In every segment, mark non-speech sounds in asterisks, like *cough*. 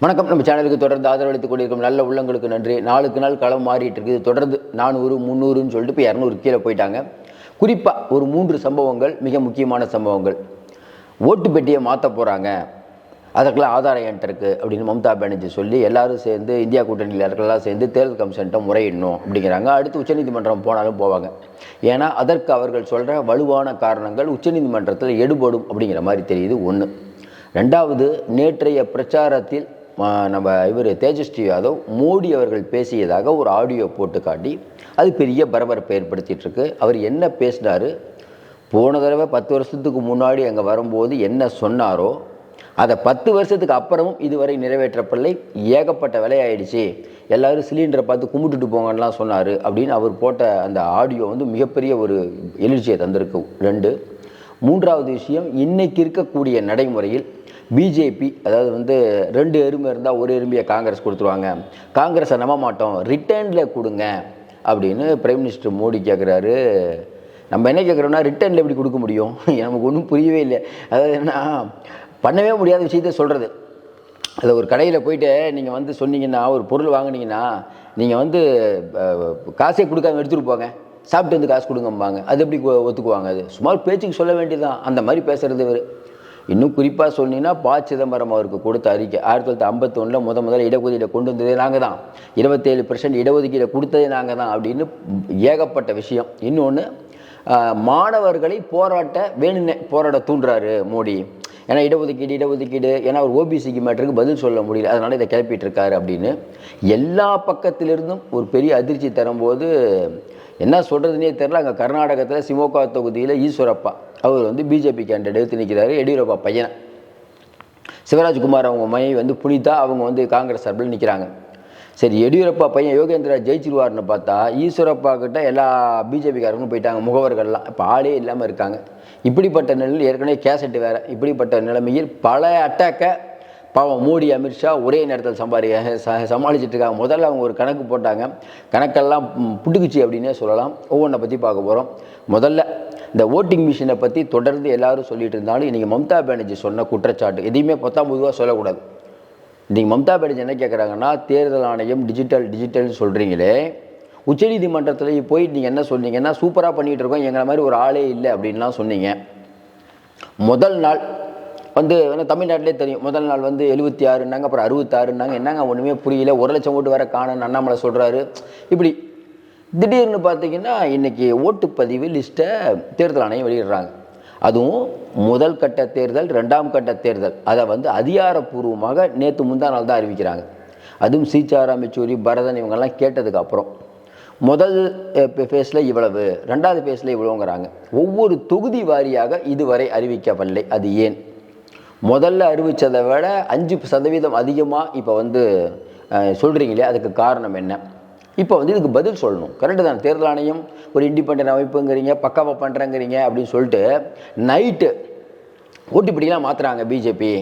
வணக்கம். நம்ம சேனலுக்கு தொடர்ந்து ஆதரவளித்துக் கொண்டிருக்கும் நல்ல உள்ளங்களுக்கு நன்றி. நாளுக்கு நாள் களம் மாறிட்டு இருக்குது. தொடர்ந்து நானூறு முந்நூறுன்னு சொல்லிட்டு இப்போ இரநூறு கீழே போயிட்டாங்க. குறிப்பாக ஒரு மூன்று சம்பவங்கள் மிக முக்கியமான சம்பவங்கள். ஓட்டு பெட்டியை மாற்ற போகிறாங்க அதற்கெல்லாம் ஆதாரம் என்கிட்ட இருக்குது அப்படின்னு மம்தா பானர்ஜி சொல்லி எல்லாரும் சேர்ந்து இந்தியா கூட்டணியில் இருக்கெல்லாம் சேர்ந்து தேர்தல் கமிஷன்கிட்ட முறையிடணும் அப்படிங்கிறாங்க. அடுத்து உச்சநீதிமன்றம் போனாலும் போவாங்க. ஏன்னா அதற்கு அவர்கள் சொல்கிற வலுவான காரணங்கள் உச்சநீதிமன்றத்தில் எடுபடும் அப்படிங்கிற மாதிரி தெரியுது ஒன்று ரெண்டாவது நேற்றைய பிரச்சாரத்தில் நம்ம இவர் தேஜஸ்வி யாதவ் மோடி அவர்கள் பேசியதாக ஒரு ஆடியோ போட்டு காட்டி அது பெரிய பரபரப்பை ஏற்படுத்திகிட்ருக்கு அவர் என்ன பேசினார்? போன தடவை பத்து வருஷத்துக்கு முன்னாடி அங்கே வரும்போது என்ன சொன்னாரோ அதை பத்து வருஷத்துக்கு அப்புறமும் இதுவரை நிறைவேற்றப்படலை. ஏகப்பட்ட விலையாயிடுச்சு. எல்லாரும் சிலிண்டரை பார்த்து கும்பிட்டுட்டு போங்கன்னுலாம் சொன்னார் அப்படின்னு அவர் போட்ட அந்த ஆடியோ வந்து மிகப்பெரிய ஒரு எழுச்சியை தந்திருக்கு. ரெண்டு மூன்றாவது விஷயம் இன்றைக்கி இருக்கக்கூடிய நடைமுறையில் பிஜேபி அதாவது வந்து ரெண்டு எறும்பு இருந்தால் ஒரு எறும்பியை காங்கிரஸ் கொடுத்துருவாங்க. காங்கிரஸை நம்ப மாட்டோம். ரிட்டர்னில் கொடுங்க அப்படின்னு பிரைம் மினிஸ்டர் மோடி கேட்குறாரு நம்ம என்ன கேட்குறோம்னா ரிட்டர்னில் எப்படி கொடுக்க முடியும்? *laughs* நமக்கு ஒன்றும் புரியவே இல்லை. அதாவது என்ன பண்ணவே முடியாத விஷயத்த சொல்கிறது அது ஒரு கடையில் போயிட்டு நீங்கள் வந்து சொன்னீங்கன்னா ஒரு பொருள் வாங்கினீங்கன்னா நீங்கள் வந்து காசே கொடுக்காம எடுத்துகிட்டு போங்க. சாப்பிட்டு வந்து காசு கொடுங்கம்பாங்க. அது எப்படி ஒத்துக்குவாங்க அது? சுமார் பேச்சுக்கு சொல்ல வேண்டியதுதான். அந்த மாதிரி பேசுகிறது இவர். இன்னும் குறிப்பாக சொன்னீங்கன்னா ப சிதம்பரம் அவருக்கு கொடுத்த அறிக்கை. ஆயிரத்தி தொள்ளாயிரத்தி ஐம்பத்தொன்னில் முத முதல்ல இடஒதுக்கீடு கொண்டு வந்ததே நாங்கள் தான் இருபத்தேழு பர்சன்ட் இடஒதுக்கீடு கொடுத்ததே நாங்கள் தான் அப்படின்னு ஏகப்பட்ட விஷயம். இன்னொன்று மாணவர்களை போராட்ட வேணும்னே போராட தூண்டுறாரு மோடி. ஏன்னா இடஒதுக்கீடு இடஒதுக்கீடு ஏன்னா ஒரு ஓபிசிக்கு மேட்டருக்கு பதில் சொல்ல முடியல. அதனால் இதை கிளப்பிட்டு இருக்காரு அப்படின்னு. எல்லா பக்கத்திலிருந்தும் ஒரு பெரிய அதிர்ச்சி தரும்போது என்ன சொல்கிறதுனே தெரில அங்கே கர்நாடகத்தில் சிமோகா தொகுதியில் ஈஸ்வரப்பா. அவர் வந்து பிஜேபி கேண்டிடேட் எடுத்து நிற்கிறாரு எடியூரப்பா பையனை. சிவராஜ்குமார் அவங்க மனைவி வந்து புனிதா அவங்க வந்து காங்கிரஸ் சார்பில் நிற்கிறாங்க சரி எடியூரப்பா பையன் யோகேந்திரா ஜெயிச்சிருவார்னு பார்த்தா ஈஸ்வரப்பா கிட்ட எல்லா பிஜேபிக்காரங்களும் போயிட்டாங்க. முகவர்கள்லாம். இப்போ ஆளே இல்லாமல் இருக்காங்க. இப்படிப்பட்ட நிலையில் ஏற்கனவே கேசட் வேறு. இப்படிப்பட்ட நிலைமையில் பல அட்டாக்கை பாவம் மோடி அமித்ஷா ஒரே நேரத்தில் சம்பாதி ச- சமாளிச்சிட்டு இருக்காங்க முதல்ல அவங்க ஒரு கணக்கு போட்டாங்க. கணக்கெல்லாம் புட்டுக்குச்சி அப்படின்னே சொல்லலாம். ஒவ்வொன்றை பற்றி பார்க்க போகிறோம் முதல்ல இந்த ஓட்டிங் மிஷினை பற்றி தொடர்ந்து எல்லாரும் சொல்லிட்டு இருந்தாலும் இன்றைக்கி மம்தா பானர்ஜி சொன்ன குற்றச்சாட்டு எதையுமே பத்தாம் பொதுவாக சொல்லக்கூடாது. இன்றைக்கி மம்தா பானர்ஜி என்ன கேட்குறாங்கன்னா தேர்தல் ஆணையம் டிஜிட்டல் டிஜிட்டல்னு சொல்கிறீங்களே உச்சநீதிமன்றத்தில் போய் நீங்கள் என்ன சொன்னீங்கன்னா சூப்பராக பண்ணிகிட்டு இருக்கோம் எங்களை மாதிரி ஒரு ஆளே இல்லை அப்படின்லாம் சொன்னீங்க. முதல் நாள் வந்து ஏன்னா தமிழ்நாட்டிலே தெரியும். முதல் நாள் வந்து எழுபத்தி ஆறுனாங்க அப்புறம் அறுபத்தாறுனாங்க என்னங்க ஒன்றுமே புரியல. ஒரு லட்சம் ஓட்டு வர காணன்னு அண்ணாமலை சொல்கிறாரு இப்படி திடீர்னு பார்த்தீங்கன்னா இன்றைக்கி ஓட்டுப்பதிவு லிஸ்ட்டை தேர்தல் ஆணையம் வெளியிடுறாங்க. அதுவும் முதல் கட்ட தேர்தல் ரெண்டாம் கட்ட தேர்தல். அதை வந்து அதிகாரப்பூர்வமாக நேற்று முந்தா நாள் தான் அறிவிக்கிறாங்க. அதுவும் சீச்சாராம் யெச்சூரி பரதன் இவங்கெல்லாம் கேட்டதுக்கு அப்புறம். முதல் ஃபேஸில் இவ்வளவு ரெண்டாவது ஃபேஸில் இவ்வளோங்கிறாங்க ஒவ்வொரு தொகுதி வாரியாக இதுவரை அறிவிக்கவில்லை அது ஏன்? முதல்ல அறிவித்ததை விட அஞ்சு சதவீதம் அதிகமாக இப்போ வந்து சொல்கிறீங்களே அதுக்கு காரணம் என்ன? இப்போ வந்து இதுக்கு பதில் சொல்லணும். கரெக்டு தான்? தேர்தல் ஆணையம் ஒரு இண்டிபெண்ட் அமைப்புங்கிறீங்க பக்காவாக பண்ணுறேங்கிறீங்க அப்படின்னு சொல்லிட்டு நைட்டு ஓட்டுப்படிலாம் மாற்றுறாங்க பிஜேபி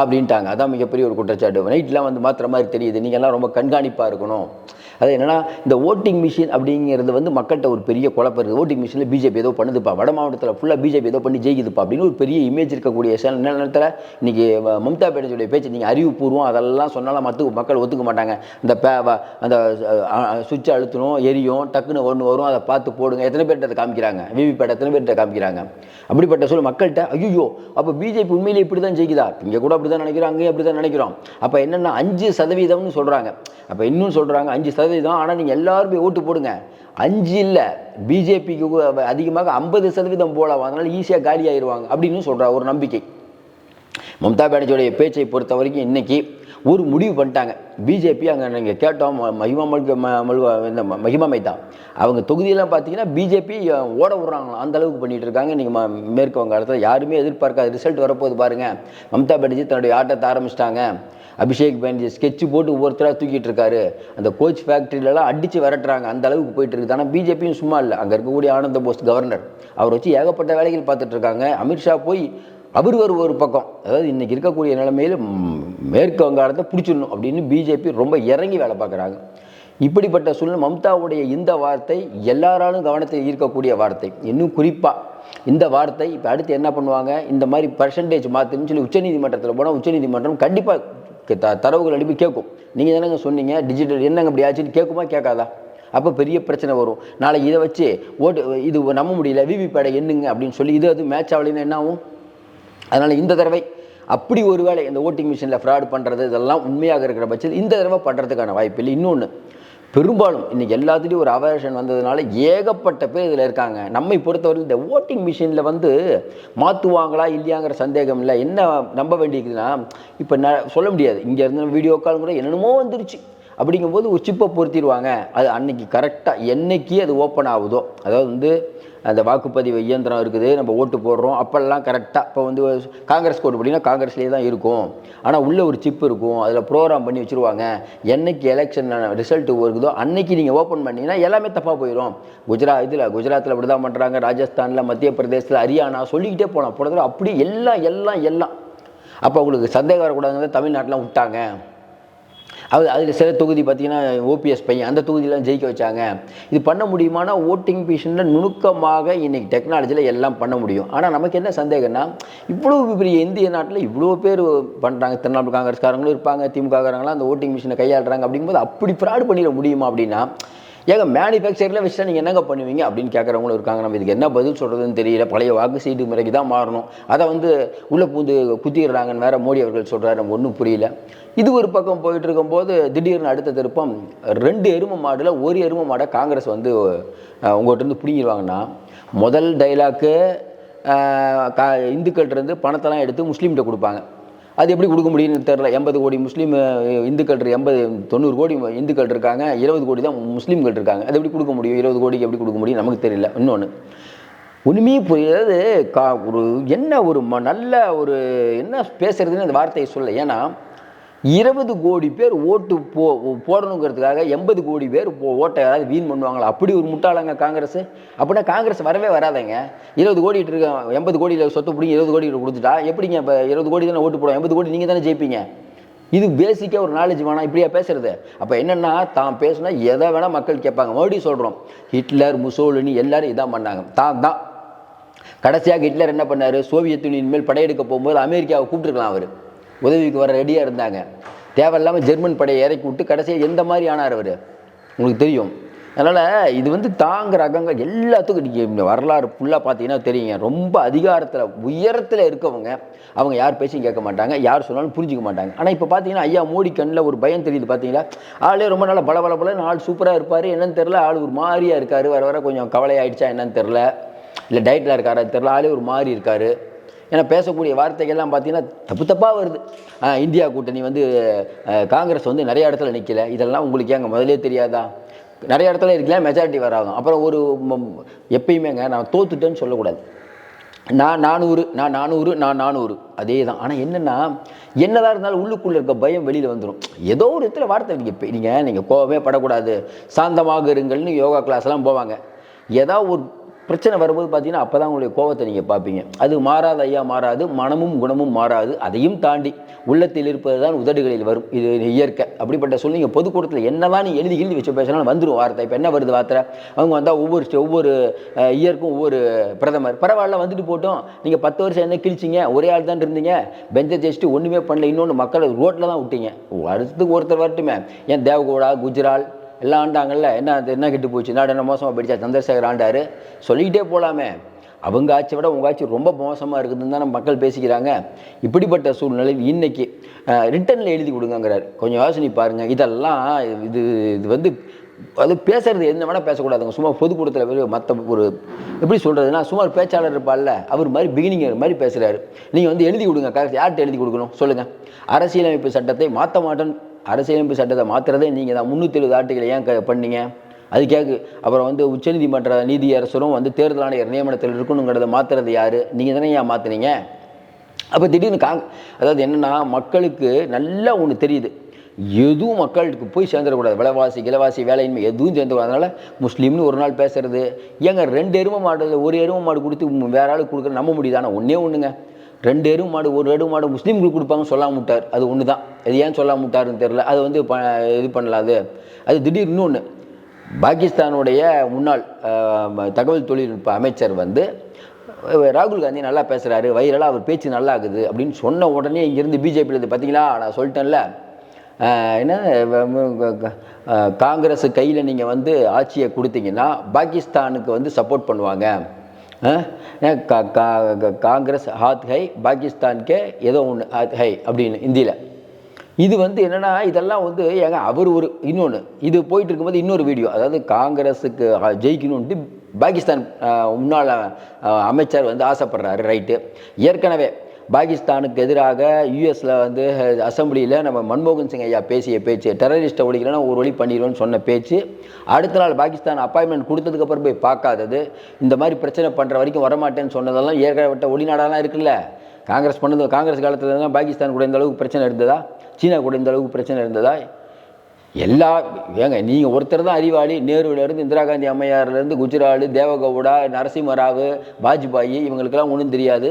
அப்படின்ட்டாங்க. அதான் மிகப்பெரிய ஒரு குற்றச்சாட்டு. நைட்லாம் வந்து மாற்றுற மாதிரி தெரியுது. நீங்கள்லாம் ரொம்ப கண்காணிப்பாக இருக்கணும். அது என்னென்னா இந்த ஓட்டிங் மிஷின் அப்படிங்கிறது வந்து மக்கள்கிட்ட ஒரு பெரிய குழப்பம் இருக்குது. ஓட்டிங் மிஷினில் பிஜேபி ஏதோ பண்ணுதுப்பா. வட மாவட்டத்தில் ஃபுல்லாக பிஜேபி ஏதோ பண்ணி ஜெயிக்குதுப்பா அப்படின்னு ஒரு பெரிய இமேஜ் இருக்கக்கூடிய சில நேரத்தில் இன்றைக்கி மம்தா பேனர்ஜியுடைய பேச்சு நீங்கள் அறிவுபூர்வம் அதெல்லாம் சொன்னாலும் மற்ற மக்கள் ஒத்துக்க மாட்டாங்க. இந்த பே வ- அந்த சுவிட்ச் அழுத்தணும் எரியும் டக்குன்னு ஒன்று வரும் அதை பார்த்து போடுங்க. எத்தனை பேர்கிட்ட அதை காமிக்கிறாங்க? விவிபேட் எத்தனை பேர்கிட்ட காமிக்கிறாங்க? அப்படிப்பட்ட சொல்லு மக்கள்கிட்ட ஐயோ அப்போ பிஜேபி உண்மையிலே இப்படி தான் ஜெயிக்குதா? இங்கே கூட அப்படி தான் நினைக்கிறோம் அங்கேயும் அப்படி தான் நினைக்கிறோம். அப்போ என்னென்னா அஞ்சு சதவீதம்னு சொல்கிறாங்க அப்போ இன்னும் சொல்கிறாங்க அஞ்சு சதவீதம் ஆனால் நீங்கள் எல்லாரும் ஓட்டு போடுங்க. அஞ்சு இல்லை பிஜேபிக்கு அதிகமாக ஐம்பது சதவீதம் போலாம் அதனால் ஈஸியாக காலி ஆயிடுவாங்க அப்படின்னு சொல்கிறார் ஒரு நம்பிக்கை. மம்தா பானர்ஜியோடைய பேச்சை பொறுத்த வரைக்கும் இன்னைக்கு ஒரு முடிவு பண்ணிட்டாங்க. பிஜேபி அங்கே நீங்கள் கேட்டோம் மகிமா மல்க மல்வா இந்த மகிமா மைதா. அவங்க தொகுதியெல்லாம் பார்த்தீங்கன்னா பிஜேபி ஓட விட்றாங்களாம். அந்த அளவுக்கு பண்ணிட்டு இருக்காங்க. நீங்கள் ம மேற்கு வங்காளத்தில் யாருமே எதிர்பார்க்காத ரிசல்ட் வரப்போகுது பாருங்க. மம்தா பானர்ஜி தன்னுடைய ஆட்டத்தை ஆரம்பிச்சிட்டாங்க. அபிஷேக் பானர்ஜி ஸ்கெட்ச் போட்டு ஒவ்வொருத்தராக தூக்கிட்டு இருக்காரு. அந்த கோச் ஃபேக்ட்ரியிலலாம் அடித்து விரட்டுறாங்க. அந்த அளவுக்கு போயிட்டு இருக்குது. ஆனால் பிஜேபியும் சும்மா இல்லை. அங்கே இருக்கக்கூடிய ஆனந்த போஸ் கவர்னர் அவர் வச்சு ஏகப்பட்ட வேலைகள் பார்த்துட்டு இருக்காங்க. அமித்ஷா போய் அவர் ஒரு ஒரு பக்கம். அதாவது இன்றைக்கி இருக்கக்கூடிய நிலைமையில் மேற்கு வங்காளத்தை பிடிச்சிடணும் அப்படின்னு பிஜேபி ரொம்ப இறங்கி வேலை பார்க்குறாங்க. இப்படிப்பட்ட சூழ்நிலை மம்தாவுடைய இந்த வார்த்தை எல்லாராலும் கவனத்தில் ஈர்க்கக்கூடிய வார்த்தை. இன்னும் குறிப்பாக இந்த வார்த்தை இப்போ அடுத்து என்ன பண்ணுவாங்க? இந்த மாதிரி பர்சன்டேஜ் மாற்றுன்னு சொல்லி உச்சநீதிமன்றத்தில் போனால் உச்சநீதிமன்றம் கண்டிப்பாக த தரவுகள் அனுப்பி கேட்கும். நீங்கள் தானேங்க சொன்னீங்க? டிஜிட்டல் என்னங்க இப்படி ஆச்சுன்னு கேட்குமா? கேட்காதா? அப்போ பெரிய பிரச்சனை வரும். நாளைக்கு இதை வச்சு ஓட்டு இது நம்ப முடியல விவிபேடை என்னங்க அப்படின்னு சொல்லி இது அது மேட்ச் ஆகலைன்னா என்ன ஆகும்? அதனால் இந்த தடவை அப்படி ஒரு வேளை இந்த ஓட்டிங் மிஷினில் ஃப்ராட் பண்ணுறது இதெல்லாம் உண்மையாக இருக்கிற பட்சத்தில் இந்த தடவை பண்ணுறதுக்கான வாய்ப்பு இல்லை. இன்னொன்று பெரும்பாலும் இன்றைக்கி எல்லாத்துலேயும் ஒரு அவரேஷன் வந்ததுனால ஏகப்பட்ட பேர் இதில் இருக்காங்க. நம்மை பொறுத்தவரை இந்த ஓட்டிங் மிஷினில் வந்து மாற்றுவாங்களா இல்லையாங்கிற சந்தேகம் இல்லை. என்ன நம்ப வேண்டியதுன்னா இப்போ ந சொல்ல முடியாது. இங்கேருந்து வீடியோ கால் கூட என்னென்னமோ வந்துருச்சு. அப்படிங்கும்போது ஒரு சிப்பை பொருத்திடுவாங்க. அது அன்னைக்கு கரெக்டாக என்னைக்கு அது ஓப்பன் ஆகுதோ. அதாவது வந்து அந்த வாக்குப்பதிவு இயந்திரம் இருக்குது நம்ம ஓட்டு போடுறோம் அப்போல்லாம் கரெக்டாக இப்போ வந்து காங்கிரஸ் கோட்டு அப்படின்னா காங்கிரஸ்லேயே தான் இருக்கும். ஆனால் உள்ளே ஒரு சிப் இருக்கும் அதில் ப்ரோக்ராம் பண்ணி வச்சுருவாங்க. என்னைக்கு எலெக்ஷன் ரிசல்ட்டு வருதோ அன்னைக்கு நீங்கள் ஓப்பன் பண்ணிங்கன்னா எல்லாமே தப்பாக போயிடும் குஜராத் இதில் குஜராத்தில் இப்படி தான் பண்ணுறாங்க ராஜஸ்தானில் மத்திய பிரதேசத்தில் ஹரியானா சொல்லிக்கிட்டே போகலாம் போனதில் அப்படி எல்லாம் எல்லாம் எல்லாம். அப்போ உங்களுக்கு சந்தேகம் வரக்கூடாதுங்கிறது தமிழ்நாட்டில் விட்டாங்க. அது அதில் சில தொகுதி பார்த்தீங்கன்னா ஓபிஎஸ் பையன் அந்த தொகுதியெலாம் ஜெயிக்க வச்சாங்க. இது பண்ண முடியுமானா ஓட்டிங் மிஷினில் நுணுக்கமாக இன்றைக்கி டெக்னாலஜியில் எல்லாம் பண்ண முடியும். ஆனால் நமக்கு என்ன சந்தேகம்னா இவ்வளோ பெரிய இந்திய நாட்டில் இவ்வளோ பேர் பண்ணுறாங்க தென்னாடு காங்கிரஸ்காரங்களும் இருப்பாங்க திமுககாரங்களாம் அந்த ஓட்டிங் மிஷினை கையாளுறாங்க அப்படிங்கும்போது அப்படி ஃப்ராட் பண்ணிட முடியுமா அப்படின்னா ஏங்க மேனுஃபேக்சரில் வச்சுட்டா நீங்கள் என்னங்க பண்ணுவீங்க அப்படின்னு கேட்குறவங்களும் இருக்காங்க. நம்ம இதுக்கு என்ன பதில் சொல்கிறதுன்னு தெரியல. பழைய வாக்கு சீட்டு முறைக்கு தான் மாறணும். அதை வந்து உள்ளே பூந்து குத்திடுறாங்கன்னு வேற மோடி அவர்கள் சொல்கிறார் நம்ம ஒன்றும் புரியல. இது ஒரு பக்கம் போயிட்டு இருக்கும்போது திடீர்னு அடுத்த திருப்பம் ரெண்டு எரும மாடில் ஒரு எரும மாடை காங்கிரஸ் வந்து உங்கள்கிட்ட பிடிங்கிடுவாங்கன்னா முதல் டைலாக்கு கா இந்துக்கள்கிட்ட இருந்து பணத்தெல்லாம் எடுத்து முஸ்லீம்கிட்ட கொடுப்பாங்க. அது எப்படி கொடுக்க முடியும்னு தெரில எண்பது கோடி முஸ்லீம் இந்துக்கள் எண்பது தொண்ணூறு கோடி இந்துக்கள் இருக்காங்க. இருபது கோடி தான் முஸ்லீம்கள் இருக்காங்க. அது எப்படி கொடுக்க முடியும்? இருபது கோடிக்கு எப்படி கொடுக்க முடியும்? நமக்கு தெரியல. இன்னொன்று உண்மையே புரியாது கா ஒரு என்ன ஒரு ம நல்ல ஒரு என்ன பேசுறதுன்னு அந்த வார்த்தையை சொல்ல ஏன்னா இருபது கோடி பேர் ஓட்டு போ போடணுங்கிறதுக்காக எண்பது கோடி பேர் போ ஓட்டை யாராவது வீண் பண்ணுவாங்களா? அப்படி ஒரு முட்டாளங்க காங்கிரஸ். அப்படின்னா காங்கிரஸ் வரவே வராதங்க. இருபது கோடி இருக்க எண்பது கோடியில் சொத்து பிடிங்க இருபது கோடி கொடுத்துட்டா எப்படிங்க இப்போ இருபது கோடி தானே ஓட்டு போடும் எண்பது கோடி நீங்கள் தானே ஜெயிப்பீங்க. இது பேசிக்காக ஒரு நாலேஜ் வேணாம். இப்படியா பேசுறது? அப்போ என்னென்னா தான் பேசுனா எதை வேணால் மக்கள் கேட்பாங்க. மறுபடியும் சொல்கிறோம் ஹிட்லர் முசோலினி எல்லாரும் இதான் பண்ணாங்க. தான் தான். கடைசியாக ஹிட்லர் என்ன பண்ணார்? சோவியத் யூனியன் மேல் படையெடுக்க போகும்போது அமெரிக்காவை கூப்பிட்டுருக்கலாம் அவர். உதவிக்கு வர ரெடியாக இருந்தாங்க. தேவையில்லாமல் ஜெர்மன் படையை இறக்கி விட்டு கடைசியாக எந்த மாதிரி ஆனார் அவர்? உங்களுக்கு தெரியும். அதனால் இது வந்து தாங்க அகங்கள் எல்லாத்துக்கும் நீங்கள் வரலாறு ஃபுல்லாக பார்த்தீங்கன்னா தெரியுங்க. ரொம்ப அதிகாரத்தில் உயரத்தில் இருக்கவங்க அவங்க யார் பேசி கேட்க மாட்டாங்க. யார் சொன்னாலும் புரிஞ்சிக்க மாட்டாங்க. ஆனால் இப்போ பார்த்தீங்கன்னா ஐயா மோடி கண்ணில் ஒரு பயம் தெரியுது பார்த்தீங்களா? ஆளே ரொம்ப நல்லா பல பல பல ஆள் சூப்பராக இருப்பார். என்னன்னு தெரில ஆள் ஒரு மாதிரியாக இருக்கார். வர வர கொஞ்சம் கவலையாயிடுச்சா என்னன்னு தெரில இல்லை டயட்டில் இருக்காரா? தெரில ஆளே ஒரு மாதிரி இருக்கார். ஏன்னா பேசக்கூடிய வார்த்தைகள்லாம் பார்த்தீங்கன்னா தப்பு தப்பாக வருது. இந்தியா கூட்டணி வந்து காங்கிரஸ் வந்து நிறைய இடத்துல நிற்கல இதெல்லாம் உங்களுக்கு ஏங்க முதலே தெரியாதா? நிறைய இடத்துல இருக்கலாம் மெஜாரிட்டி வராதும். அப்புறம் ஒரு எப்பயுமேங்க நான் தோத்துட்டேன்னு சொல்லக்கூடாது. நான் நானூறு நான் நானூறு நான் நானூறு. அதே தான். ஆனால் என்னென்னா என்னதான் இருந்தாலும் உள்ளுக்குள்ளே இருக்க பயம் வெளியில் வந்துடும் ஏதோ ஒரு இடத்துல வார்த்தை நீங்கள் நீங்கள் நீங்கள் கோவமே படக்கூடாது. சாந்தமாக இருங்கள்னு யோகா கிளாஸ்லாம் போவாங்க. ஏதாவது ஒரு பிரச்சனை வரும்போது பார்த்தீங்கன்னா அப்போ தான் உங்களுடைய கோவத்தை நீங்கள் பார்ப்பீங்க. அது மாறாது ஐயா மாறாது. மனமும் குணமும் மாறாது. அதையும் தாண்டி உள்ளத்தில் இருப்பது தான் உதடுகளில் வரும். இது இயற்கை. அப்படிப்பட்ட சொல்லி நீங்கள் பொதுக்கூட்டத்தில் என்னதான் நீ எழுதி எழுதி வச்சு பேசினாலும் வந்துடும் வார்த்தை. இப்போ என்ன வருது வார்த்தை? அவங்க வந்தால் ஒவ்வொரு ஒவ்வொரு இயற்கும் ஒவ்வொரு பிரதமர். பரவாயில்ல வந்துட்டு போட்டோம். நீங்கள் பத்து வருஷம் என்ன கிழிச்சிங்க? ஒரே ஆள் தான் இருந்தீங்க. பெஞ்சை ஜெயிச்சுட்டு ஒன்றுமே பண்ணல. இன்னொன்று மக்களை ரோட்டில் தான் விட்டீங்க. வருஷத்துக்கு ஒருத்தர் வரட்டுமே. ஏன் தேவகோடா குஜரால் எல்லாம் ஆண்டாங்கல்ல என்ன அது என்ன கெட்டு போச்சு? நாடு என்ன மோசமாக போயிடுச்சா? சந்திரசேகர் ஆண்டார். சொல்லிக்கிட்டே போகலாமே அவங்க ஆட்சியை விட உங்கள் ஆட்சி ரொம்ப மோசமாக இருக்குதுன்னு தான் மக்கள் பேசிக்கிறாங்க. இப்படிப்பட்ட சூழ்நிலையில் இன்றைக்கி ரிட்டனில் எழுதி கொடுங்கங்கிறார். கொஞ்சம் யோசனை பாருங்கள் இதெல்லாம் இது இது வந்து அது பேசுறது என்ன வேணால் பேசக்கூடாதுங்க. சும்மா பொதுக்கூட்டத்தில் மற்ற ஒரு எப்படி சொல்கிறதுனா சும்மா ஒரு பேச்சாளர் இருப்பார்ல அவர் மாதிரி பிகினிங்கர் மாதிரி பேசுகிறாரு நீங்கள் வந்து எழுதி கொடுங்க கரெக்ட் யார்கிட்ட எழுதி கொடுக்கணும்? சொல்லுங்கள் அரசியலமைப்பு சட்டத்தை மாற்ற மாட்டேன் அரசியலமைப்பு சட்டத்தை மாற்றுறதே நீங்கள் தான். முந்நூற்றி எழுபது ஆட்டுகளை ஏன் க பண்ணீங்க? அது கேட்கு அப்புறம் வந்து உச்சநீதிமன்ற நீதியரசரும் வந்து தேர்தல் ஆணையர் நியமனத்தில் இருக்கணுங்கிறத மாற்றுறது யார்? நீங்கள் தானே ஏன் மாற்றுனீங்க அப்போ திடீர்னு காங் அதாவது என்னென்னா மக்களுக்கு நல்லா ஒன்று தெரியுது. எதுவும் மக்களுக்கு போய் சேர்ந்துடக்கூடாது. விலைவாசி கிலவாசி வேலையின்மை எதுவும் சேர்ந்துக்கூடாது அதனால் முஸ்லீம்னு ஒரு நாள் பேசுறது. ஏங்க ரெண்டு எருமை மாடு ஒரு எருமை மாடு கொடுத்து வேற ஆளுக்கு கொடுக்குற நம்ப முடியுது ஆனால் ஒன்றே ஒன்றுங்க ரெண்டு எருமை மாடு ஒரு எருமை மாடு முஸ்லீம்களுக்கு கொடுப்பாங்க சொல்லாம விட்டார். அது ஒன்று தான் அது ஏன் சொல்லாம விட்டாருன்னு தெரில அது வந்து ப இது பண்ணலாம் அது. அது திடீர் இன்னொன்று பாகிஸ்தானுடைய முன்னாள் தகவல் தொழில்நுட்ப அமைச்சர் வந்து ராகுல் காந்தி நல்லா பேசுகிறாரு வைரலாக அவர் பேச்சு நல்லா ஆகுது அப்படின்னு சொன்ன உடனே இங்கேருந்து பிஜேபியில் இருந்து பார்த்தீங்களா நான் சொல்லிட்டேன்ல. என்ன காங்கிரஸ் கையில் நீங்கள் வந்து ஆட்சியை கொடுத்தீங்கன்னா பாகிஸ்தானுக்கு வந்து சப்போர்ட் பண்ணுவாங்க. காங்கிரஸ் ஹாத் ஹை பாகிஸ்தான்கே ஏதோ ஒன்று ஹாத் ஹை அப்படின்னு இந்தியில். இது வந்து என்னென்னா இதெல்லாம் வந்து ஏங்க அவர் ஒரு இன்னொன்று இது போயிட்டு இருக்கும்போது இன்னொரு வீடியோ. அதாவது காங்கிரஸுக்கு ஜெயிக்கணும்ட்டு பாகிஸ்தான் முன்னாள் அமைச்சர் வந்து ஆசைப்படுறாரு ரைட்டு. ஏற்கனவே பாகிஸ்தானுக்கு எதிராக யூஎஸில் வந்து அசம்பிளியில் நம்ம மன்மோகன் சிங் ஐயா பேசிய பேச்சு டெரரிஸ்ட்டை ஒழிக்கலன்னா ஒரு வழி பண்ணிடுவோன்னு சொன்ன பேச்சு அடுத்த நாள் பாகிஸ்தான் அப்பாயின்மெண்ட் கொடுத்ததுக்கப்புறம் போய் பார்க்காதது இந்த மாதிரி பிரச்சனை பண்ணுற வரைக்கும் வரமாட்டேன்னு சொன்னதெல்லாம் ஏற்கனவே ஒளிநாடெல்லாம் இருக்குல்ல? காங்கிரஸ் பண்ணது காங்கிரஸ் காலத்தில் தான் பாகிஸ்தான் கூட இந்த அளவுக்கு பிரச்சனை இருந்ததா? சீனா கூட இந்த அளவுக்கு பிரச்சனை இருந்ததா? எல்லா ஏங்க நீங்கள் ஒருத்தர் தான் அறிவாளி. நேருவிலேருந்து இந்திரா காந்தி அம்மையார்லேருந்து குஜராலு தேவகவுடா நரசிம்மராவ் வாஜ்பாயி இவங்களுக்கெல்லாம் ஒன்றும் தெரியாது.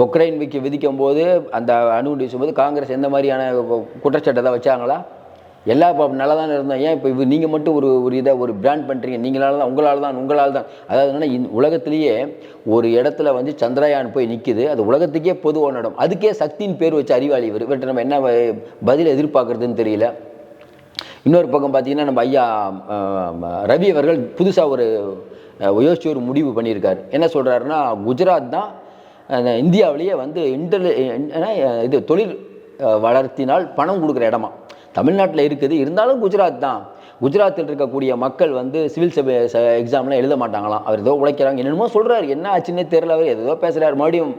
பொக்ரைன் விக்கி விதிக்கும் போது அந்த அணு வீசும்போது காங்கிரஸ் எந்த மாதிரியான குற்றச்சாட்டை தான் வச்சாங்களா? எல்லா இப்போ நல்லா தான் இருந்தோம். ஏன் இப்போ இது நீங்கள் மட்டும் ஒரு ஒரு இதை ஒரு பிராண்ட் பண்ணுறீங்க நீங்களால தான் உங்களால் தான் உங்களால் தான் அதாவது என்னன்னா இந்த உலகத்திலேயே ஒரு இடத்துல வந்து சந்திரயான் போய் நிற்கிது அது உலகத்துக்கே பொதுவான இடம் அதுக்கே சக்தியின் பேர் வச்சு அறிவாளி இவர். இவர்கிட்ட நம்ம என்ன பதில் எதிர்பார்க்குறதுன்னு தெரியல. இன்னொரு பக்கம் பார்த்தீங்கன்னா நம்ம ஐயா ரவி அவர்கள் புதுசாக ஒரு யோசிச்சு ஒரு முடிவு பண்ணியிருக்கார். என்ன சொல்கிறாருன்னா குஜராத் தான் இந்தியாவிலேயே வந்து இன்டர் இது தொழில் வளர்த்தினால் பணம் கொடுக்குற இடமா? தமிழ்நாட்டில் இருக்குது. இருந்தாலும் குஜராத் தான். குஜராத்தில் இருக்கக்கூடிய மக்கள் வந்து சிவில் சபை எக்ஸாம்லாம் எழுத மாட்டாங்களாம். அவர் ஏதோ உழைக்கிறாங்க. என்னென்னமோ சொல்கிறாரு என்ன ஆச்சுன்னே தெரியல அவர். ஏதோ பேசுகிறார் மறுபடியும்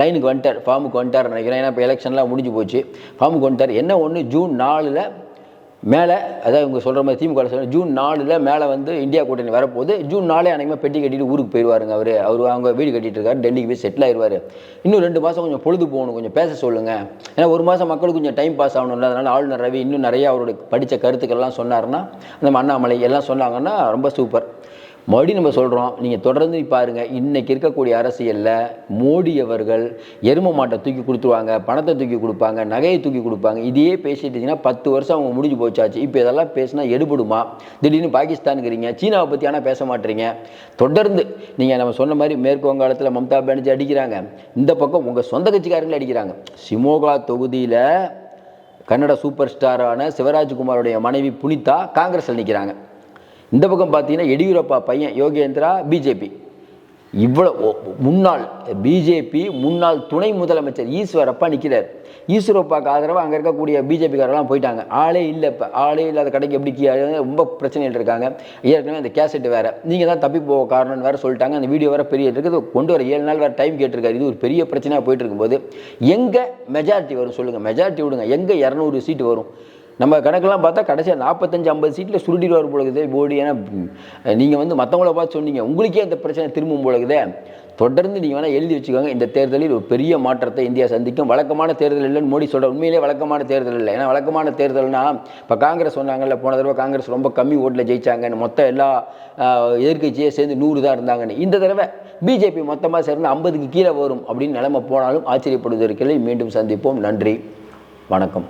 லைனுக்கு வந்துட்டார். ஃபார்முக்கு வந்துட்டார் நினைக்கிறேன். ஏன்னா இப்போ எலெக்ஷன்லாம் முடிஞ்சு போச்சு. ஃபார்முக்கு வந்துட்டார். என்ன ஒன்று ஜூன் நாலில் மேலே அதாவது இவங்க சொல்கிற மாதிரி திமுக சொல்ற ஜூன் நாலில் மேலே வந்து இந்தியா கூட்டணி வரப்போகுது. ஜூன் நாலே அன்றைக்குமே பெட்டி கட்டிட்டு ஊருக்கு போயிடுவாருங்க அவர். அவர் அவங்க வீடு கட்டிட்டு இருக்காரு டெல்லிக்கு போய் செட்டில் ஆயிடுவார். இன்னும் ரெண்டு மாதம் கொஞ்சம் பொழுது போகணும் கொஞ்சம் பேச சொல்லுங்கள் ஏன்னா ஒரு மாதம் மக்களுக்கு கொஞ்சம் டைம் பாஸ் ஆகணும்ல அதனால் ஆளுநர் ரவி இன்னும் நிறைய அவருடைய படித்த கருத்துக்கள்லாம் சொன்னார்னா அந்த அண்ணாமலை எல்லாம் சொன்னாங்கன்னா ரொம்ப சூப்பர் மறுபடியும் நம்ம சொல்கிறோம் நீங்கள் தொடர்ந்து பாருங்கள் இன்றைக்கி இருக்கக்கூடிய அரசியலில் மோடி அவர்கள் எரும மாட்டை தூக்கி கொடுத்துருவாங்க பணத்தை தூக்கி கொடுப்பாங்க நகையை தூக்கி கொடுப்பாங்க. இதையே பேசிட்டு இருந்தீங்கன்னா பத்து வருஷம் அவங்க முடிஞ்சு போச்சாச்சு. இப்போ இதெல்லாம் பேசினா எடுபடுமா? திடீர்னு பாகிஸ்தானுங்கிறீங்க. சீனாவை பற்றி ஆனால் பேச மாட்டீங்க. தொடர்ந்து நீங்கள் நம்ம சொன்ன மாதிரி மேற்கு வங்காளத்தில் மம்தா பானர்ஜி அடிக்கிறாங்க. இந்த பக்கம் உங்கள் சொந்த கட்சிக்காரங்களே அடிக்கிறாங்க. சிமோகா தொகுதியில் கன்னட சூப்பர் ஸ்டாரான சிவராஜ்குமாரோடைய மனைவி புனிதா காங்கிரஸில் நிற்கிறாங்க இந்த பக்கம் பார்த்தீங்கன்னா எடியூரப்பா பையன் யோகேந்திரா பிஜேபி. இவ்வளோ முன்னாள் பிஜேபி முன்னாள் துணை முதலமைச்சர் ஈஸ்வரப்பா நிற்கிறார் ஈஸ்வரப்பாக்கு ஆதரவாக அங்கே இருக்கக்கூடிய பிஜேபிக்காரெல்லாம் போயிட்டாங்க. ஆளே இல்லை இப்போ. ஆளே இல்லாத கடைக்கு எப்படி ரொம்ப பிரச்சனைகள் இருக்காங்க. ஏற்கனவே அந்த கேசட் வேறு. நீங்கள் தான் தப்பி போக காரணம்னு வேறு சொல்லிட்டாங்க. அந்த வீடியோ வேறு பெரிய இருக்குது. கொண்டு வர ஏழு நாள் வேறு டைம் கேட்டிருக்காரு. இது ஒரு பெரிய பிரச்சனையாக போயிட்டு இருக்கும்போது எங்கே மெஜாரிட்டி வரும் சொல்லுங்கள் மெஜாரிட்டி விடுங்க. எங்கே இரநூறு சீட்டு வரும்? நம்ம கணக்கெல்லாம் பார்த்தா கடைசியாக நாற்பத்தஞ்சு ஐம்பது சீட்டில் சுருட்டிடுவார் போலகுதே போடி. ஏன்னா நீங்கள் வந்து மற்றவங்கள பார்த்து சொன்னீங்க உங்களுக்கே அந்த பிரச்சனை திரும்பும் போலகுதே தொடர்ந்து நீங்கள் வேணால் எழுதி வச்சுக்கோங்க இந்த தேர்தலில் ஒரு பெரிய மாற்றத்தை இந்தியா சந்திக்கும். வழக்கமான தேர்தல் இல்லைன்னு மோடி சொல்கிற உண்மையிலே வழக்கமான தேர்தல் இல்லை. ஏன்னா வழக்கமான தேர்தல்னா இப்போ காங்கிரஸ் சொன்னாங்கல்ல போன தடவை காங்கிரஸ் ரொம்ப கம்மி ஓட்டில் ஜெயிச்சாங்கன்னு மொத்தம் எல்லா எதிர்கட்சியே சேர்ந்து நூறு தான் இருந்தாங்கன்னு. இந்த தடவை பிஜேபி மொத்தமாக சேர்ந்து ஐம்பதுக்கு கீழே வரும் அப்படின்னு நிலைமை போனாலும் ஆச்சரியப்படுவதற்கில்லை மீண்டும் சந்திப்போம். நன்றி. வணக்கம்.